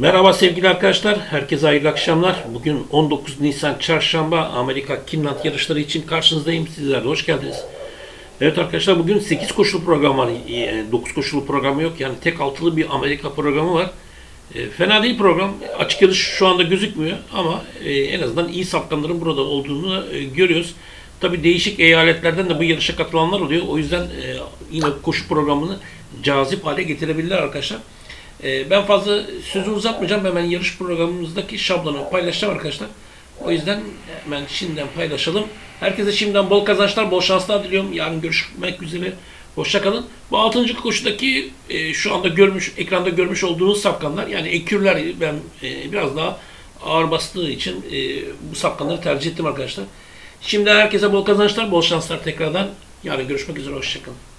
Merhaba sevgili arkadaşlar, herkese hayırlı akşamlar. Bugün 19 Nisan Çarşamba Amerika Kinland yarışları için karşınızdayım. Sizler de hoş geldiniz. Evet arkadaşlar bugün 8 koşulu program var. 9 koşulu program yok. Yani tek altılı bir Amerika programı var. E, Fena değil program. Açık yarış şu anda gözükmüyor ama e, en azından iyi safkanların burada olduğunu e, görüyoruz. Tabi değişik eyaletlerden de bu yarışa katılanlar oluyor. O yüzden e, yine koşu programını cazip hale getirebilirler arkadaşlar. E, Ben fazla sözü uzatmayacağım. Hemen yarış programımızdaki şablonu paylaşacağım arkadaşlar. O yüzden hemen şimdiden paylaşalım. Herkese şimdiden bol kazançlar, bol şanslar diliyorum. Yarın görüşmek üzere. Hoşça kalın. Bu 6. koşudaki e, şu anda görmüş ekranda görmüş olduğunuz safkanlar yani ekürler ben e, biraz daha ağır bastığı için e, bu safkanları tercih ettim arkadaşlar. Şimdi herkese bol kazançlar, bol şanslar tekrardan. Yarın görüşmek üzere. Hoşça kalın.